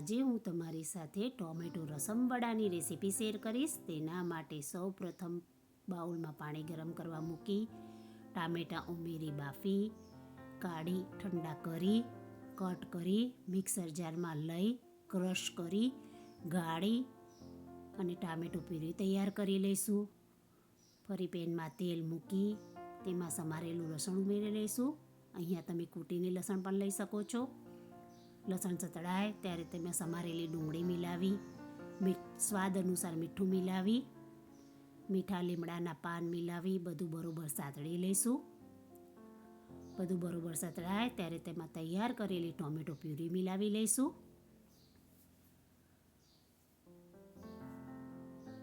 આજે હું તમારી સાથે ટોમેટો રસમ વડાની રેસીપી શેર કરીશ. તેના માટે સૌ પ્રથમ બાઉલમાં પાણી ગરમ કરવા મૂકી, ટામેટાં ઉમેરી બાફી, કાઢી, ઠંડા કરી, કટ કરી, મિક્સર જારમાં લઈ, ક્રશ કરી, ગાળી અને ટામેટું પ્યુરી તૈયાર કરી લઈશું. ફરી પેનમાં તેલ મૂકી, તેમાં સમારેલું લસણ ઉમેરી લઈશું. અહીંયા તમે કૂટીને લસણ પણ લઈ શકો છો. લસણ ચતડાય ત્યારે તેમાં સમારેલી ડુંગળી મિલાવી, મીઠ સ્વાદ અનુસાર મીઠું મિલાવી, મીઠા લીમડાના પાન મિલાવી, બધું બરોબર સાતળી લઈશું. બધું બરોબર સતળાય ત્યારે તેમાં તૈયાર કરેલી ટોમેટો પ્યુરી મિલાવી લઈશું.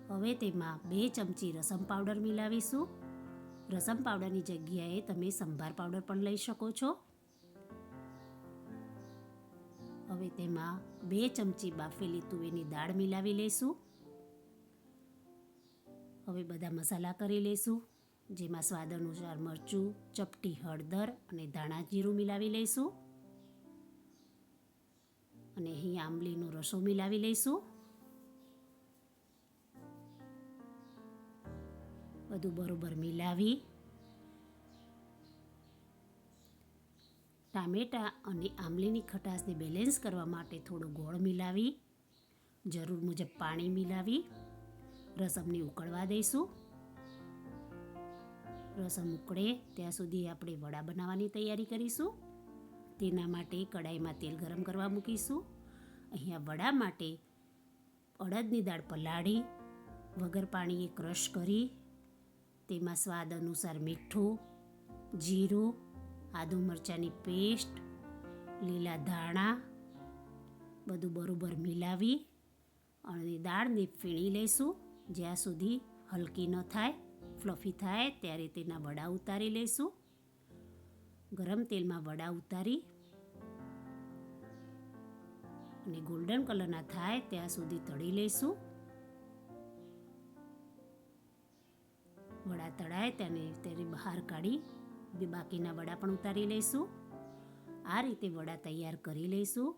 હવે તેમાં બે ચમચી રસમ પાવડર મિલાવીશું. રસમ પાવડરની જગ્યાએ તમે સંભાર પાવડર પણ લઈ શકો છો. હવે તેમાં બે ચમચી બાફેલી તુવેરની દાળ મિલાવી લઈશું. હવે બધા મસાલા કરી લઈશું, જેમાં સ્વાદ અનુસાર મરચું, ચપટી હળદર અને ધાણા જીરું મિલાવી લઈશું. અને અહીં આંબલીનો રસો મિલાવી લઈશું. બધું બરોબર મિલાવી ટામેટાં અને આંબલીની ખટાશને બેલેન્સ કરવા માટે થોડો ગોળ મિલાવી, જરૂર મુજબ પાણી મિલાવી, રસમને ઉકળવા દઈશું. રસમ ઉકળે ત્યાં સુધી આપણે વડા બનાવવાની તૈયારી કરીશું. તેના માટે કડાઈમાં તેલ ગરમ કરવા મૂકીશું. અહીંયા વડા માટે અડદની દાળ પલાળી, વગર પાણીએ ક્રશ કરી, તેમાં સ્વાદ અનુસાર મીઠું, જીરું આદુ મરચાંની પેસ્ટ, લીલા ધાણા, બધું બરોબર મિલાવી અને દાળને ફીણી લઈશું. જ્યાં સુધી હલકી ન થાય, ફ્લફી થાય, ત્યારે તેના વડા ઉતારી લઈશું. ગરમ તેલમાં વડા ઉતારી અને ગોલ્ડન કલરના થાય ત્યાં સુધી તળી લઈશું. વડા તળાય, તેને તેને બહાર કાઢી બાકીના વડા પણ ઉતારી લઈશું. આ રીતે વડા તૈયાર કરી લઈશું.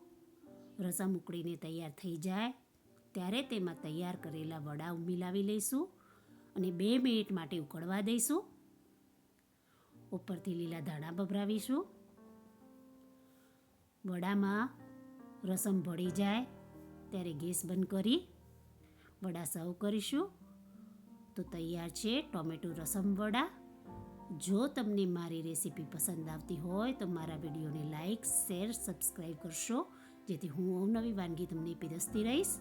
રસમ ઉકળીને તૈયાર થઈ જાય, ત્યારે તેમાં તૈયાર કરેલા વડા મિલાવી લઈશું અને બે મિનિટ માટે ઉકળવા દઈશું. ઉપરથી લીલા ધાણા ભભરાવીશું. વડામાં રસમ ભળી જાય, ત્યારે ગેસ બંધ કરી વડા સર્વ કરીશું. તો તૈયાર છે ટોમેટો રસમ વડા. જો તમને મારી રેસીપી પસંદ આવતી હોય તો મારા વિડીયોને લાઇક, શેર સબસ્ક્રાઈબ કરશો. જેથી હું અવનવી વાનગી તમને પીરસતી રહીશ.